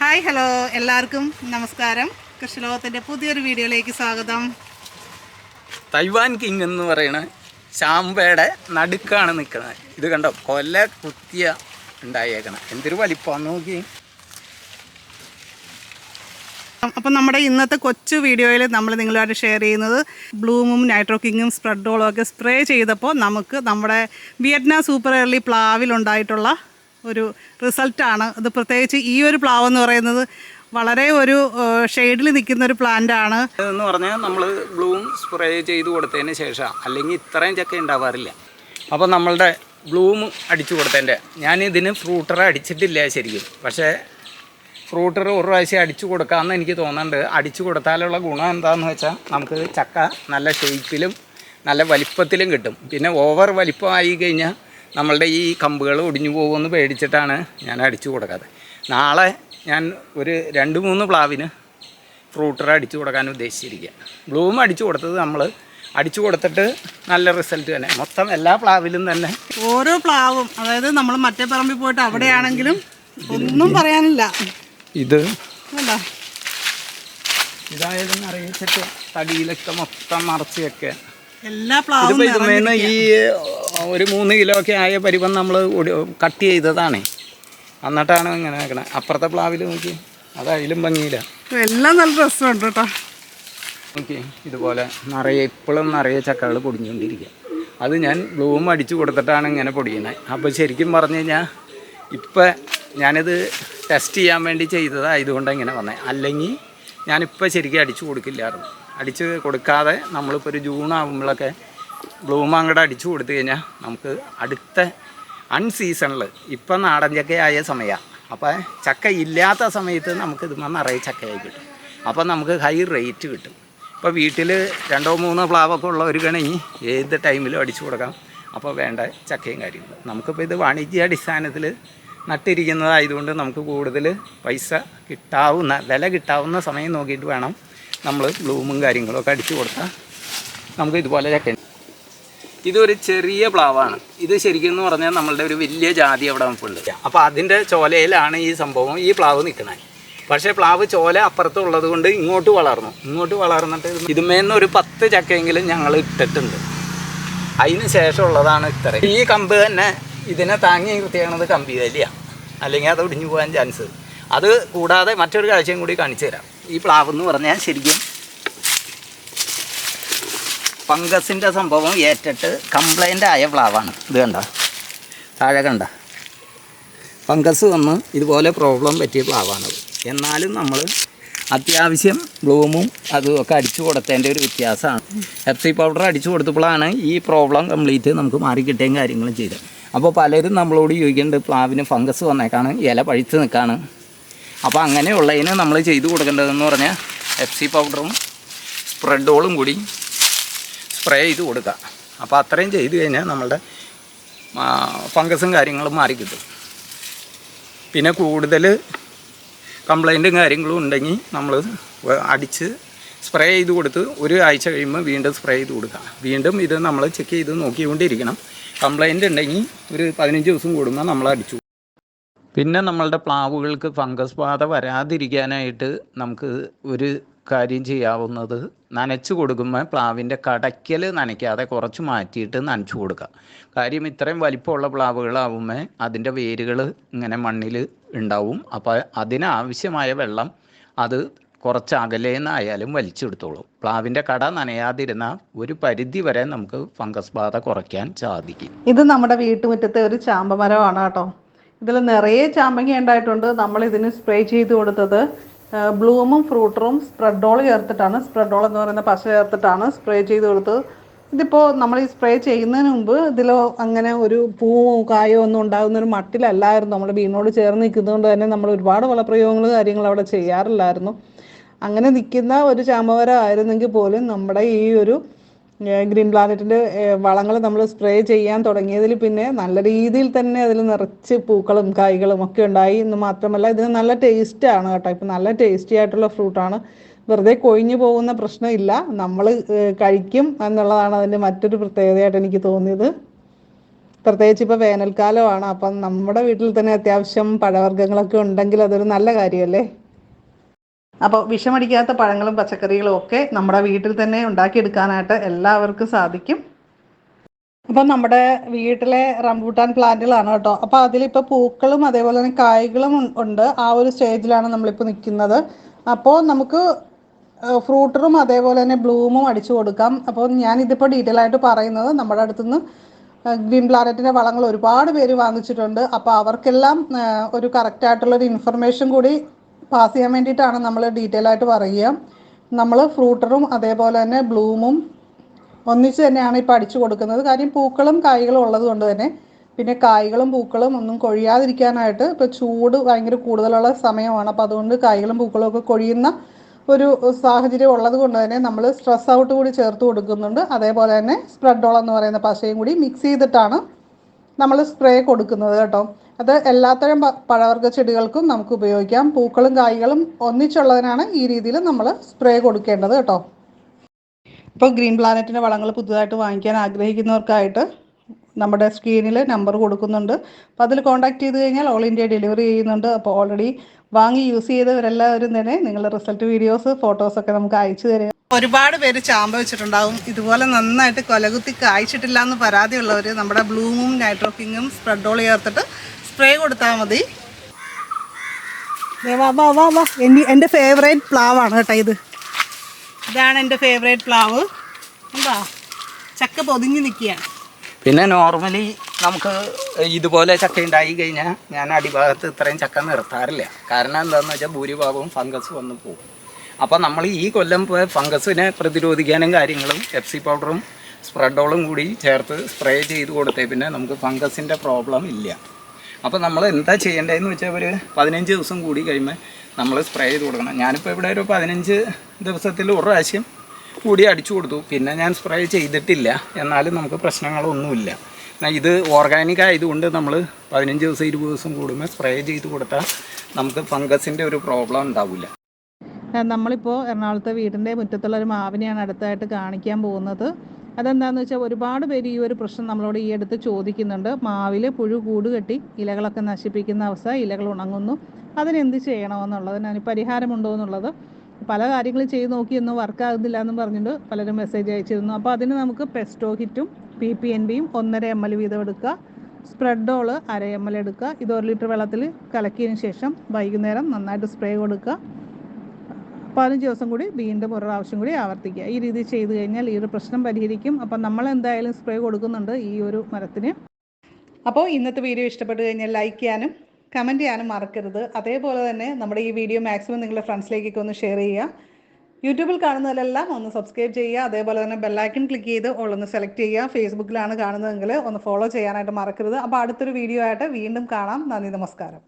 Hi hello. എല്ലാവർക്കും നമസ്കാരം. കൃഷി ലോകത്തിന്റെ പുതിയൊരു വീഡിയോയിലേക്ക് സ്വാഗതം. തൈവാൻ കിങ് എന്ന് പറയുന്ന ചാമ്പയുടെ നടുക്കാണ് നിൽക്കുന്നത്. ഇത് കണ്ടോ? കൊല കുത്തിയ ഉണ്ടായേക്കണം. എന്തൊരു വലിപ്പം നോക്കി. അപ്പം നമ്മുടെ ഇന്നത്തെ കൊച്ചു വീഡിയോയിൽ നമ്മൾ നിങ്ങളുമായിട്ട് ഷെയർ ചെയ്യുന്നത് ബ്ലൂമും നൈട്രോക്കിങ്ങും സ്പ്രെഡോളും ഒക്കെ സ്പ്രേ ചെയ്തപ്പോൾ നമുക്ക് നമ്മുടെ വിയറ്റ്നാം സൂപ്പർ എർലി പ്ലാവിലുണ്ടായിട്ടുള്ള ഒരു റിസൾട്ടാണ്. ഇത് പ്രത്യേകിച്ച് ഈ ഒരു പ്ലാവ് എന്ന് പറയുന്നത് വളരെ ഒരു ഷെയ്ഡിൽ നിൽക്കുന്ന ഒരു പ്ലാന്റ് ആണ് എന്ന് പറഞ്ഞാൽ നമ്മൾ ബ്ലൂം സ്പ്രേ ചെയ്ത് കൊടുത്തതിന് ശേഷം അല്ലെങ്കിൽ ഇത്രയും ചക്ക ഉണ്ടാവാറില്ല. അപ്പോൾ നമ്മളുടെ ബ്ലൂം അടിച്ചു കൊടുത്തതിന്റെ ഞാൻ ഇതിന് ഫ്രൂട്ടർ അടിച്ചിട്ടില്ല ശരിക്കും. പക്ഷേ ഫ്രൂട്ടർ ഒരു പ്രാവശ്യം അടിച്ചു കൊടുക്കാമെന്ന് എനിക്ക് തോന്നുന്നുണ്ട്. അടിച്ചു കൊടുത്താലുള്ള ഗുണം എന്താണെന്ന് വെച്ചാൽ നമുക്ക് ചക്ക നല്ല ഷേപ്പിലും നല്ല വലിപ്പത്തിലും കിട്ടും. പിന്നെ ഓവർ വലിപ്പമായി കഴിഞ്ഞാൽ നമ്മളുടെ ഈ കമ്പുകൾ ഒടിഞ്ഞു പോകുമെന്ന് പേടിച്ചിട്ടാണ് ഞാൻ അടിച്ചു കൊടുക്കാതെ നാളെ ഞാൻ ഒരു രണ്ട് മൂന്ന് പ്ലാവിന് ഫ്രൂട്ടർ അടിച്ചു കൊടുക്കാൻ ഉദ്ദേശിച്ചിരിക്കുക. ബ്ലൂം അടിച്ചു കൊടുത്തത് നമ്മൾ അടിച്ചു കൊടുത്തിട്ട് നല്ല റിസൾട്ട് തന്നെ. മൊത്തം എല്ലാ പ്ലാവിലും തന്നെ ഓരോ പ്ലാവും. അതായത് നമ്മൾ മറ്റേ പറമ്പിൽ പോയിട്ട് അവിടെയാണെങ്കിലും ഒന്നും പറയാനില്ല. ഇത് ഇതായാലും അറിയിച്ചിട്ട് തടിയിലൊക്കെ മൊത്തം മറച്ചൊക്കെ എല്ലാ പ്ലാവും ഈ ഒരു മൂന്ന് കിലോ ഒക്കെ ആയ പരിപം നമ്മൾ കട്ട് ചെയ്തതാണേ. എന്നിട്ടാണ് ഇങ്ങനെ വെക്കണേ. അപ്പുറത്തെ പ്ലാവിൽ നോക്കി. അത് അതിലും ഭംഗിയില്ല. എല്ലാം നല്ല രസമുണ്ട് കേട്ടോ. നോക്കി. ഇതുപോലെ നിറയെ ഇപ്പോഴും നിറയെ ചക്കകൾ പൊടിഞ്ഞുകൊണ്ടിരിക്കുക അത് ഞാൻ ബ്ലൂം അടിച്ചു കൊടുത്തിട്ടാണ് ഇങ്ങനെ പൊടിയുന്നത് അപ്പോൾ ശരിക്കും പറഞ്ഞു കഴിഞ്ഞാൽ ഇപ്പം ഞാനിത് ടെസ്റ്റ് ചെയ്യാൻ വേണ്ടി ചെയ്തതായതുകൊണ്ട് ഇങ്ങനെ വന്നത് അല്ലെങ്കിൽ ഞാനിപ്പോൾ ശരിക്കും അടിച്ചു കൊടുക്കില്ലായിരുന്നു. അടിച്ച് കൊടുക്കാതെ നമ്മളിപ്പോൾ ഒരു ജൂൺ ആകുമ്പോഴൊക്കെ ബ്ലൂം അങ്ങോട്ട് അടിച്ചു കൊടുത്തു കഴിഞ്ഞാൽ നമുക്ക് അടുത്ത അൺസീസണിൽ ഇപ്പം നാടൻ ചക്കയായ സമയമാണ് അപ്പോൾ ചക്ക ഇല്ലാത്ത സമയത്ത് നമുക്ക് ഇതുമ്പോൾ നിറയെ ചക്കയായി കിട്ടും. അപ്പോൾ നമുക്ക് ഹൈ റേറ്റ് കിട്ടും. ഇപ്പോൾ വീട്ടിൽ രണ്ടോ മൂന്നോ പ്ലാവൊക്കെ ഉള്ള ഒരു കണി ഏത് ടൈമിലും അടിച്ചു കൊടുക്കാം. അപ്പോൾ വേണ്ട ചക്കയും കാര്യങ്ങളും. നമുക്കിപ്പോൾ ഇത് വാണിജ്യ അടിസ്ഥാനത്തിൽ നട്ടിരിക്കുന്നതായതുകൊണ്ട് നമുക്ക് കൂടുതൽ പൈസ കിട്ടാവുന്ന വില കിട്ടാവുന്ന സമയം നോക്കിയിട്ട് വേണം നമ്മൾ ബ്ലൂമും കാര്യങ്ങളൊക്കെ അടിച്ചു കൊടുത്താൽ നമുക്ക് ഇതുപോലെ ചക്ക ഇതൊരു ചെറിയ പ്ലാവാണ്. ഇത് ശരിക്കും എന്ന് പറഞ്ഞാൽ നമ്മളുടെ ഒരു വലിയ ജാതി അവിടെ നമുക്കുണ്ട്. അപ്പോൾ അതിന്റെ ചോലയിലാണ് ഈ സംഭവം ഈ പ്ലാവ് നിൽക്കുന്നത്. പക്ഷേ പ്ലാവ് ചോല അപ്പുറത്തുള്ളത് കൊണ്ട് ഇങ്ങോട്ട് വളർന്നു. ഇങ്ങോട്ട് വളർന്നിട്ട് ഇതുമേന്ന് ഒരു പത്ത് ചക്കയെങ്കിലും ഞങ്ങൾ ഇട്ടിട്ടുണ്ട്. അതിന് ശേഷമുള്ളതാണ് ഇത്ര ഈ കമ്പ് തന്നെ ഇതിനെ താങ്ങി നിർത്തിയാണത് കമ്പി വലിയ അല്ലെങ്കിൽ അത് ഒടിഞ്ഞു പോകാൻ ചാൻസ്. അത് കൂടാതെ മറ്റൊരു കാഴ്ചയും കൂടി കാണിച്ചു തരാം. ഈ പ്ലാവ് എന്ന് പറഞ്ഞാൽ ശരിക്കും ഫംഗസിന്റെ സംഭവം ഏറ്റിട്ട് കംപ്ലൈന്റ് ആയ പ്ലാവാണ് ഇത് കണ്ട? താഴെ കണ്ട? ഫംഗസ് വന്ന് ഇതുപോലെ പ്രോബ്ലം പറ്റിയ പ്ലാവാണത് എന്നാലും നമ്മൾ അത്യാവശ്യം ബ്ലൂമും അതും ഒക്കെ അടിച്ചു കൊടുത്തതിന്റെ ഒരു വ്യത്യാസമാണ്. എഫ് സി പൗഡർ അടിച്ചു കൊടുത്തപ്പോഴാണ് ഈ പ്രോബ്ലം കംപ്ലീറ്റ് നമുക്ക് മാറിക്കിട്ടുകയും കാര്യങ്ങളും ചെയ്തത്. അപ്പോൾ പലരും നമ്മളോട് ചോദിക്കേണ്ടത് പ്ലാവിന് ഫംഗസ് വന്നേക്കാണ് ഇല പഴിച്ച് നിൽക്കാണ്. അപ്പോൾ അങ്ങനെയുള്ളതിന് നമ്മൾ ചെയ്തു കൊടുക്കേണ്ടതെന്ന് പറഞ്ഞാൽ എഫ് സി പൗഡറും സ്പ്രെഡോളും കൂടി സ്പ്രേ ചെയ്ത് കൊടുക്കുക. അപ്പോൾ അത്രയും ചെയ്ത് കഴിഞ്ഞാൽ നമ്മളുടെ ഫംഗസും കാര്യങ്ങളും മാറിക്കിട്ടും പിന്നെ കൂടുതൽ കംപ്ലൈന്റും കാര്യങ്ങളും ഉണ്ടെങ്കിൽ നമ്മൾ അടിച്ച് സ്പ്രേ ചെയ്ത് കൊടുത്ത് ഒരു ആഴ്ച കഴിയുമ്പോൾ വീണ്ടും സ്പ്രേ ചെയ്ത് കൊടുക്കുക. വീണ്ടും ഇത് നമ്മൾ ചെക്ക് ചെയ്ത് നോക്കിക്കൊണ്ടിരിക്കണം. കംപ്ലൈന്റ് ഉണ്ടെങ്കിൽ ഒരു പതിനഞ്ച് ദിവസം കൂടുമ്പോൾ നമ്മൾ അടിച്ചു പിന്നെ നമ്മളുടെ പ്ലാവുകൾക്ക് ഫംഗസ് ബാധ വരാതിരിക്കാനായിട്ട് നമുക്ക് ഒരു കാര്യം ചെയ്യാവുന്നത് നനച്ചു കൊടുക്കുമ്പോൾ പ്ലാവിന്റെ കടയ്ക്കൽ നനയ്ക്കാതെ കുറച്ച് മാറ്റിയിട്ട് നനച്ചു കൊടുക്കുക. കാര്യം ഇത്രയും വലിപ്പമുള്ള പ്ലാവുകളാവുമ്പോൾ അതിന്റെ വേരുകൾ ഇങ്ങനെ മണ്ണിൽ ഉണ്ടാവും. അപ്പോൾ അതിനാവശ്യമായ വെള്ളം അത് കുറച്ച് അകലേന്നായാലും വലിച്ചെടുത്തോളും പ്ലാവിന്റെ കട നനയാതിരുന്ന ഒരു പരിധി വരെ നമുക്ക് ഫംഗസ് ബാധ കുറയ്ക്കാൻ സാധിക്കും. ഇത് നമ്മുടെ വീട്ടുമുറ്റത്തെ ഒരു ചാമ്പ മരമാണ് കേട്ടോ. ഇതിൽ നിറയെ ചാമ്പങ്ങ ഉണ്ടായിട്ടുണ്ട്. നമ്മൾ ഇതിന് സ്പ്രേ ചെയ്ത് കൊടുത്തത് ബ്ലൂമും ഫ്രൂട്ടറും സ്പ്രെഡോൾ ചേർത്തിട്ടാണ്. സ്പ്രെഡോൾ എന്ന് പറയുന്ന പശ ചേർത്തിട്ടാണ് സ്പ്രേ ചെയ്ത് കൊടുത്തത്. ഇതിപ്പോൾ നമ്മൾ ഈ സ്പ്രേ ചെയ്യുന്നതിന് മുമ്പ് ഇതിൽ അങ്ങനെ ഒരു പൂവോ കായോ ഒന്നും ഉണ്ടാകുന്ന ഒരു മട്ടിലല്ലായിരുന്നു. നമ്മൾ വീണോട് ചേർന്ന് നിൽക്കുന്നതുകൊണ്ട് തന്നെ നമ്മൾ ഒരുപാട് വളപ്രയോഗങ്ങൾ കാര്യങ്ങൾ അവിടെ ചെയ്യാറില്ലായിരുന്നു. അങ്ങനെ നിൽക്കുന്ന ഒരു ചാമവര ആയിരുന്നെങ്കിൽ പോലും നമ്മുടെ ഈ ഒരു ഗ്രീൻ പ്ലാനറ്റിന്റെ വളങ്ങൾ നമ്മൾ സ്പ്രേ ചെയ്യാൻ തുടങ്ങിയതിൽ പിന്നെ നല്ല രീതിയിൽ തന്നെ അതിൽ നിറച്ച് പൂക്കളും കായ്കളും ഒക്കെ ഉണ്ടായി എന്ന് മാത്രമല്ല ഇതിന് നല്ല ടേസ്റ്റ് ആണ് കേട്ടോ. ഇപ്പം നല്ല ടേസ്റ്റി ആയിട്ടുള്ള ഫ്രൂട്ടാണ് വെറുതെ കൊഴിഞ്ഞു പോകുന്ന പ്രശ്നമില്ല നമ്മൾ കഴിക്കും എന്നുള്ളതാണ് അതിന്റെ മറ്റൊരു പ്രത്യേകതയായിട്ട് എനിക്ക് തോന്നിയത്. പ്രത്യേകിച്ച് ഇപ്പോൾ വേനൽക്കാലമാണ്. അപ്പം നമ്മുടെ വീട്ടിൽ തന്നെ അത്യാവശ്യം പഴവർഗങ്ങളൊക്കെ ഉണ്ടെങ്കിൽ അതൊരു നല്ല കാര്യമല്ലേ? അപ്പോൾ വിഷമടിക്കാത്ത പഴങ്ങളും പച്ചക്കറികളും ഒക്കെ നമ്മുടെ വീട്ടിൽ തന്നെ ഉണ്ടാക്കിയെടുക്കാനായിട്ട് എല്ലാവർക്കും സാധിക്കും. അപ്പം നമ്മുടെ വീട്ടിലെ റംബൂട്ടാൻ പ്ലാന്റുകളാണ് കേട്ടോ. അപ്പോൾ അതിലിപ്പോൾ പൂക്കളും അതേപോലെ തന്നെ കായ്കളും ഉണ്ട്. ആ ഒരു സ്റ്റേജിലാണ് നമ്മളിപ്പോൾ നിൽക്കുന്നത്. അപ്പോൾ നമുക്ക് ഫ്രൂട്ടറും അതേപോലെ തന്നെ ബ്ലൂമും അടിച്ചു കൊടുക്കാം. അപ്പോൾ ഞാനിതിപ്പോൾ ഡീറ്റെയിൽ ആയിട്ട് പറയുന്നത് നമ്മുടെ അടുത്തുനിന്ന് ഗ്രീൻ പ്ലാനറ്റിന്റെ വളങ്ങൾ ഒരുപാട് പേര് വാങ്ങിച്ചിട്ടുണ്ട്. അപ്പോൾ അവർക്കെല്ലാം ഒരു കറക്റ്റായിട്ടുള്ളൊരു ഇൻഫർമേഷൻ കൂടി പാസ് ചെയ്യാൻ വേണ്ടിയിട്ടാണ് നമ്മൾ ഡീറ്റെയിൽ ആയിട്ട് പറയുക. നമ്മൾ ഫ്രൂട്ടറും അതേപോലെ തന്നെ ബ്ലൂമും ഒന്നിച്ച് തന്നെയാണ് ഇപ്പോൾ അടിച്ചു കൊടുക്കുന്നത്. കാര്യം പൂക്കളും കായ്കളും ഉള്ളത് കൊണ്ട് തന്നെ പിന്നെ കായ്കളും പൂക്കളും ഒന്നും കൊഴിയാതിരിക്കാനായിട്ട് ഇപ്പോൾ ചൂട് ഭയങ്കര കൂടുതലുള്ള സമയമാണ്. അപ്പോൾ അതുകൊണ്ട് കായ്കളും പൂക്കളും ഒക്കെ കൊഴിയുന്ന ഒരു സാഹചര്യം ഉള്ളത് കൊണ്ട് തന്നെ നമ്മൾ സ്ട്രെസ് ഔട്ട് കൂടി ചേർത്ത് കൊടുക്കുന്നുണ്ട്. അതേപോലെ തന്നെ സ്പ്രെഡോൾ എന്ന് പറയുന്ന പശയും കൂടി മിക്സ് ചെയ്തിട്ടാണ് നമ്മൾ സ്പ്രേ കൊടുക്കുന്നത് കേട്ടോ. അത് എല്ലാത്തരം പഴവർഗ ചെടികൾക്കും നമുക്ക് ഉപയോഗിക്കാം. പൂക്കളും കായ്കളും ഒന്നിച്ചുള്ളതിനാണ് ഈ രീതിയിൽ നമ്മൾ സ്പ്രേ കൊടുക്കേണ്ടത് കേട്ടോ. ഇപ്പോൾ ഗ്രീൻ പ്ലാനറ്റിന്റെ വളങ്ങൾ പുതുതായിട്ട് വാങ്ങിക്കാൻ ആഗ്രഹിക്കുന്നവർക്കായിട്ട് നമ്മുടെ സ്ക്രീനിൽ നമ്പർ കൊടുക്കുന്നുണ്ട്. അപ്പോൾ അതിൽ കോൺടാക്ട് ചെയ്ത് കഴിഞ്ഞാൽ ഓൾ ഇന്ത്യ ഡെലിവറി ചെയ്യുന്നുണ്ട്. അപ്പോൾ ഓൾറെഡി വാങ്ങി യൂസ് ചെയ്തവരെല്ലാവരും തന്നെ നിങ്ങളുടെ റിസൾട്ട് വീഡിയോസ് ഫോട്ടോസൊക്കെ നമുക്ക് അയച്ചു തരിക. ഒരുപാട് പേര് ചാമ്പ വെച്ചിട്ടുണ്ടാവും. ഇതുപോലെ നന്നായിട്ട് കൊലകുത്തി കായ്ച്ചിട്ടില്ല എന്ന് പരാതിയുള്ളവർ നമ്മുടെ ബ്ലൂമും നൈട്രോക്കിങ്ങും സ്പ്രെഡോൾ ചേർത്തിട്ട് സ്പ്രേ കൊടുത്താൽ മതി. വാ വാ വാ വാ. എന്റെ ഫേവറേറ്റ് പ്ലാവാണ് കേട്ടോ ഇത്. ഇതാണ് എന്റെ ഫേവറേറ്റ് പ്ലാവ്. എന്താ ചക്ക പൊതിഞ്ഞ് നിൽക്കുകയാണ്. പിന്നെ നോർമലി നമുക്ക് ഇതുപോലെ ചക്ക ഉണ്ടായി കഴിഞ്ഞാൽ ഞാൻ അടിഭാഗത്ത് ഇത്രയും ചക്ക നിർത്താറില്ല. കാരണം എന്താണെന്ന് വെച്ചാൽ ഭൂരിഭാഗവും ഫംഗസ് വന്ന് പോകും. അപ്പോൾ നമ്മൾ ഈ കൊല്ലം ഫംഗസിനെ പ്രതിരോധിക്കാനും കാര്യങ്ങളും എഫ്സി പൗഡറും സ്പ്രെഡോളും കൂടി ചേർത്ത് സ്പ്രേ ചെയ്ത് കൊടുത്തേ പിന്നെ നമുക്ക് ഫംഗസിന്റെ പ്രോബ്ലം ഇല്ല. അപ്പോൾ നമ്മൾ എന്താ ചെയ്യേണ്ടതെന്ന് വെച്ചാൽ ഒരു പതിനഞ്ച് ദിവസം കൂടി കഴിയുമ്പോൾ നമ്മൾ സ്പ്രേ ചെയ്ത് കൊടുക്കണം. ഞാനിപ്പോൾ ഇവിടെ ഒരു പതിനഞ്ച് ദിവസത്തിൽ ഒരു പ്രാവശ്യം കൂടി അടിച്ചു കൊടുത്തു. പിന്നെ ഞാൻ സ്പ്രേ ചെയ്തിട്ടില്ല. എന്നാലും നമുക്ക് പ്രശ്നങ്ങളൊന്നുമില്ല. ഇത് ഓർഗാനിക് ആയതുകൊണ്ട് നമ്മൾ പതിനഞ്ച് ദിവസം ഇരുപത് ദിവസം കൂടുമ്പോൾ സ്പ്രേ ചെയ്ത് കൊടുത്താൽ നമുക്ക് ഫംഗസിന്റെ ഒരു പ്രോബ്ലം ഉണ്ടാവില്ല. നമ്മളിപ്പോൾ എറണാകുളത്തെ വീടിന്റെ മുറ്റത്തുള്ള ഒരു മാവിനെയാണ് അടുത്തായിട്ട് കാണിക്കാൻ പോകുന്നത്. അതെന്താണെന്ന് വെച്ചാൽ ഒരുപാട് പേര് ഈ ഒരു പ്രശ്നം നമ്മളോട് ഈ അടുത്ത് ചോദിക്കുന്നുണ്ട്. മാവിൽ പുഴു കൂട് കെട്ടി ഇലകളൊക്കെ നശിപ്പിക്കുന്ന അവസ്ഥ ഇലകൾ ഉണങ്ങുന്നു. അതിനെന്ത് ചെയ്യണമെന്നുള്ളത്? അതിന് പരിഹാരമുണ്ടോ എന്നുള്ളത് പല കാര്യങ്ങൾ ചെയ്ത് നോക്കിയൊന്നും വർക്കാകുന്നില്ല എന്നും പറഞ്ഞിട്ട് പലരും മെസ്സേജ് അയച്ചിരുന്നു. അപ്പോൾ അതിന് നമുക്ക് പെസ്റ്റോ ഹിറ്റും പി പി എൻ ബിയും ഒന്നര എം എൽ വീതം എടുക്കുക. സ്പ്രെഡോൾ അര എം എൽ എടുക്കുക. ഇത് ഒരു ലിറ്റർ വെള്ളത്തിൽ കലക്കിയതിന് ശേഷം വൈകുന്നേരം നന്നായിട്ട് സ്പ്രേ കൊടുക്കുക. പതിനഞ്ച് ദിവസം കൂടി വീണ്ടും ഒരു പ്രാവശ്യം കൂടി ആവർത്തിക്കുക. ഈ രീതി ചെയ്തു കഴിഞ്ഞാൽ ഈ ഒരു പ്രശ്നം പരിഹരിക്കും. അപ്പം നമ്മൾ എന്തായാലും സ്പ്രേ കൊടുക്കുന്നുണ്ട് ഈ ഒരു മരത്തിന്. അപ്പോൾ ഇന്നത്തെ വീഡിയോ ഇഷ്ടപ്പെട്ടു കഴിഞ്ഞാൽ ലൈക്ക് ചെയ്യാനും കമന്റ് ചെയ്യാനും മറക്കരുത്. അതേപോലെ തന്നെ നമ്മുടെ ഈ വീഡിയോ മാക്സിമം നിങ്ങളുടെ ഫ്രണ്ട്സിലേക്കൊക്കെ ഒന്ന് ഷെയർ ചെയ്യുക. യൂട്യൂബിൽ കാണുന്നതിലെല്ലാം ഒന്ന് സബ്സ്ക്രൈബ് ചെയ്യുക. അതേപോലെ തന്നെ ബെല്ലൈക്കൺ ക്ലിക്ക് ചെയ്ത് ഒന്ന് സെലക്ട് ചെയ്യുക. ഫേസ്ബുക്കിലാണ് കാണുന്നതെങ്കിൽ ഒന്ന് ഫോളോ ചെയ്യാനായിട്ട് മറക്കരുത്. അപ്പോൾ അടുത്തൊരു വീഡിയോ ആയിട്ട് വീണ്ടും കാണാം. നന്ദി നമസ്കാരം.